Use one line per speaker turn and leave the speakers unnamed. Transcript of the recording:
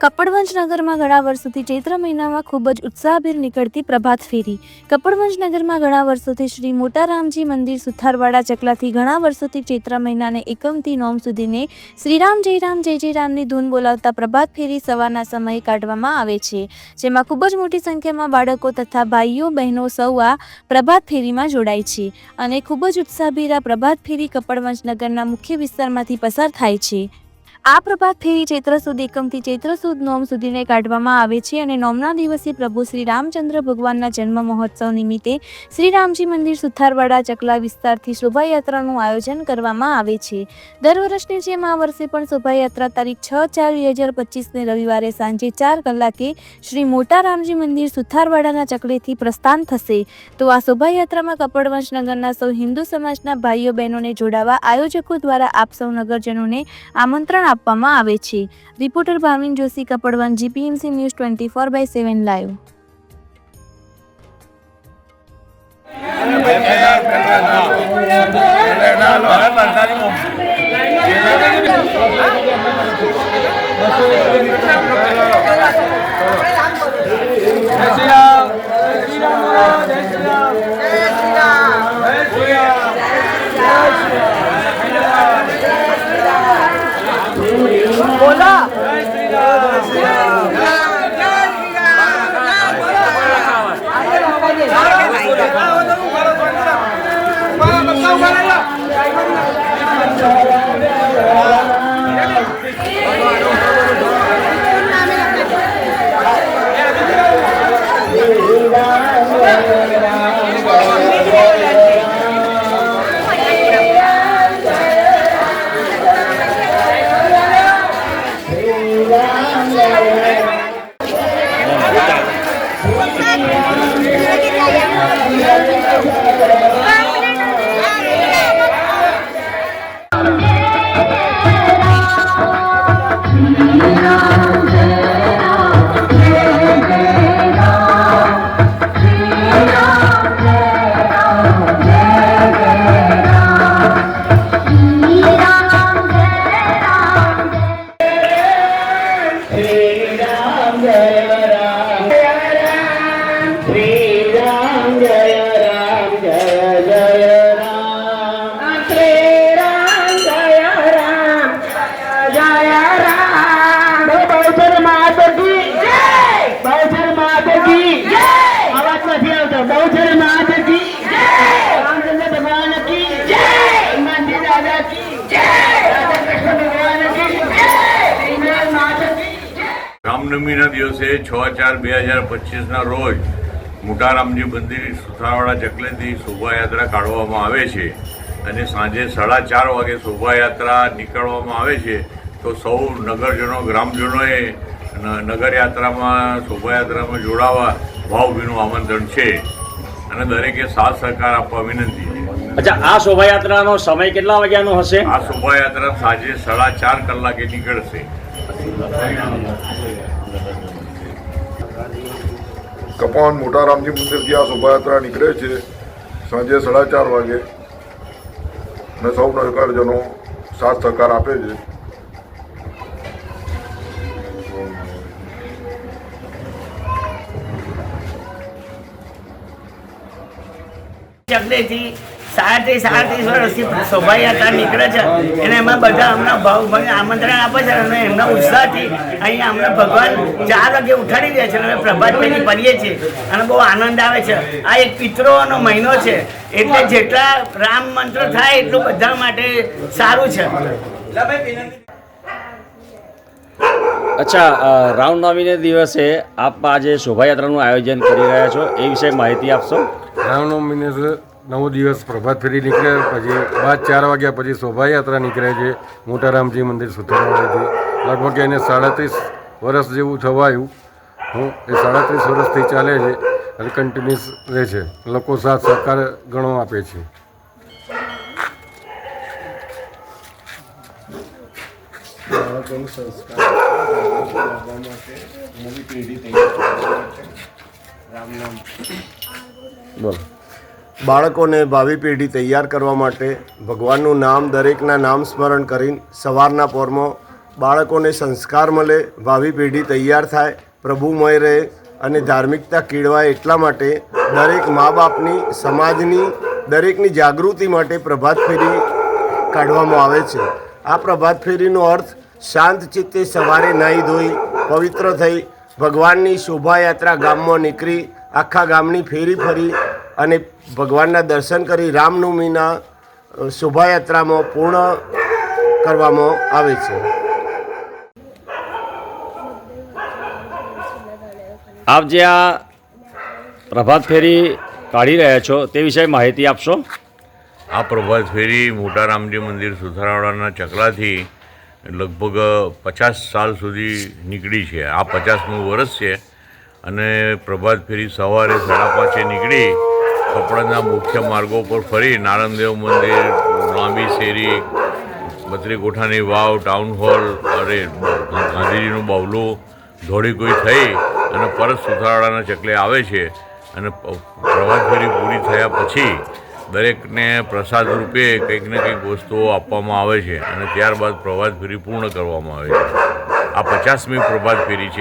Kapadvanj નગરમાં ઘણા વર્ષોથી ચૈત્ર મહિનામાં ખૂબ જ ઉત્સાહભેર નીકળતી પ્રભાત ફેરી. કપડવંજ નગરમાં ઘણા વર્ષોથી શ્રી મોટારામજી મંદિર સુથારવાડા ચકલાથી ઘણા વર્ષોથી ચૈત્ર મહિનાને એકમથી નોમ સુધીને શ્રીરામ જયરામ જય જય રામની ધૂન બોલાવતા પ્રભાત ફેરી સવારના સમયે કાઢવામાં આવે છે. જેમાં ખૂબ જ મોટી સંખ્યામાં બાળકો તથા ભાઈઓ, બહેનો સૌ આ પ્રભાત ફેરીમાં જોડાય છે અને ખૂબ જ ઉત્સાહભેર આ પ્રભાત ફેરી કપડવંજ નગરના મુખ્ય વિસ્તારમાંથી પસાર થાય છે. આ પ્રભાત ફેરી ચૈત્ર સુદ એકમથી ચૈત્ર સુદ નોમ સુધીને કાઢવામાં આવે છે અને નોમના દિવસે પ્રભુ શ્રી રામચંદ્ર ભગવાનના જન્મ મહોત્સવ નિમિત્તે શ્રી રામજી મંદિર સુથારવાડા ચકલા વિસ્તારથી શોભાયાત્રાનું આયોજન કરવામાં આવે છે. દર વર્ષની જેમ આ વર્ષે પણ શોભાયાત્રા તારીખ છ ચાર બે હજાર પચીસને રવિવારે સાંજે ચાર કલાકે શ્રી મોટા રામજી મંદિર સુથારવાડાના ચકલેથી પ્રસ્થાન થશે. તો આ શોભાયાત્રામાં કપડવંશ નગરના સૌ હિન્દુ સમાજના ભાઈઓ બહેનોને જોડાવા આયોજકો દ્વારા આપ સૌ નગરજનોને આમંત્રણ આપવામાં આવે છે. Reporter Bhavin Joshi Kapadvanj GPMC news twenty four by seven live.
Shri
રામનવમીના દિવસે છ ચાર બે હજાર પચીસના રોજ મોટા રામજી મંદિર સુથરાવાડા ચકલેથી શોભાયાત્રા કાઢવામાં આવે છે. અને સાંજે સાડા ચાર વાગે શોભાયાત્રા નીકળવામાં આવે છે. તો સૌ નગરજનો ગ્રામજનોએ નગરયાત્રામાં શોભાયાત્રામાં જોડાવા ભાવભીનું આમંત્રણ છે. અને દરેકે સાથ સહકાર આપવા વિનંતી છે.
અચ્છા આ શોભાયાત્રાનો સમય કેટલા વાગ્યાનો હશે?
આ શોભાયાત્રા સાંજે સાડા ચાર કલાકે નીકળશે.
કપાન મોટા રામજી મંદિરથી આ શોભાયાત્રા નીકળે છે, સાંજે સાડા ચાર વાગે. અને સૌ નગરજનો સાથ સહકાર આપે છે.
ચકલેથી સાડત્રીસ સાડત્રીસ વર્ષથી શોભાયાત્રા નીકળે છે. અને એમાં બધા ભાવભાઈ આમંત્રણ આપે છે અને એમના ઉત્સાહથી અહીંયા અમને ભગવાન ચાર વાગે ઉઠાડી દે છે અને પ્રભાત પેલી પડીએ છીએ. અને બહુ આનંદ આવે છે. આ એક પિતૃઓનો મહિનો છે. એટલે જેટલા રામ મંત્ર થાય એટલું બધા માટે સારું છે.
અચ્છા રામનવમીને દિવસે આપ આજે શોભાયાત્રાનું આયોજન કરી રહ્યા છો. એ વિશે માહિતી આપશો?
રામનવમીને નવો દિવસ પ્રભાત ફેરી નીકળે પછી બાદ ચાર વાગ્યા પછી શોભાયાત્રા નીકળે છે મોટા રામજી મંદિર સુથારવાડાથી લગભગ એને સાડત્રીસ વર્ષ જેવું થવાયું. હું એ સાડત્રીસ વર્ષથી ચાલે છે અને કન્ટિન્યુઅસ રહે છે. લોકો સાથ સહકાર ઘણો આપે છે.
બાળકોનું સંસ્કાર. નવી પેઢી તૈયાર કરવાની છે
બોલો.
બાળકોને ભાવિ પેઢી તૈયાર કરવા માટે ભગવાનનું નામ, દરેકના નામ સ્મરણ કરીને સવારના પોરમાં બાળકોને સંસ્કાર મળે, ભાવિ પેઢી તૈયાર થાય, પ્રભુમય રહે અને ધાર્મિકતા કેળવાય એટલા માટે દરેક મા બાપની સમાજની, દરેકની જાગૃતિ માટે પ્રભાત ફેરી કાઢવામાં આવે છે. આ પ્રભાત ફેરીનો અર્થ, શાંત ચિત્તે સવારે નાહી ધોઈ, પવિત્ર થઈ, ભગવાનની શોભાયાત્રા ગામમાં નીકળી, આખા ગામની ફેરી ફરી અને ભગવાનના દર્શન કરી રામનવમીના શોભાયાત્રામાં પૂર્ણ કરવામાં આવે છે.
આપ જે આ પ્રભાત ફેરી કાઢી રહ્યા છો તે વિશે માહિતી આપશો?
આ પ્રભાત ફેરી મોટા રામજી મંદિર સુથારવાડાના ચકલાથી લગભગ પચાસ સાલ સુધી નીકળી છે. આ પચાસમું વર્ષ છે અને પ્રભાત ફેરી સવારે સાડા પાંચે નીકળી કપડાના મુખ્ય માર્ગો પર ફરી નારણદેવ મંદિર, લાંબી શેરી બત્રી કોઠાની વાવ ટાઉન હોલ અરે, ગાંધીજીનું બાવલું ધોળી કોઈ થઈ અને પરત સુથારવાડાના ચકલે આવે છે અને પ્રવાસ ફેરી પૂરી થયા પછી દરેકને પ્રસાદ રૂપે કંઈક ને કંઈક વસ્તુઓ આપવામાં આવે છે અને ત્યારબાદ પ્રભાત ફેરી પૂર્ણ કરવામાં આવે છે. આ પચાસમી પ્રભાત ફેરી છે.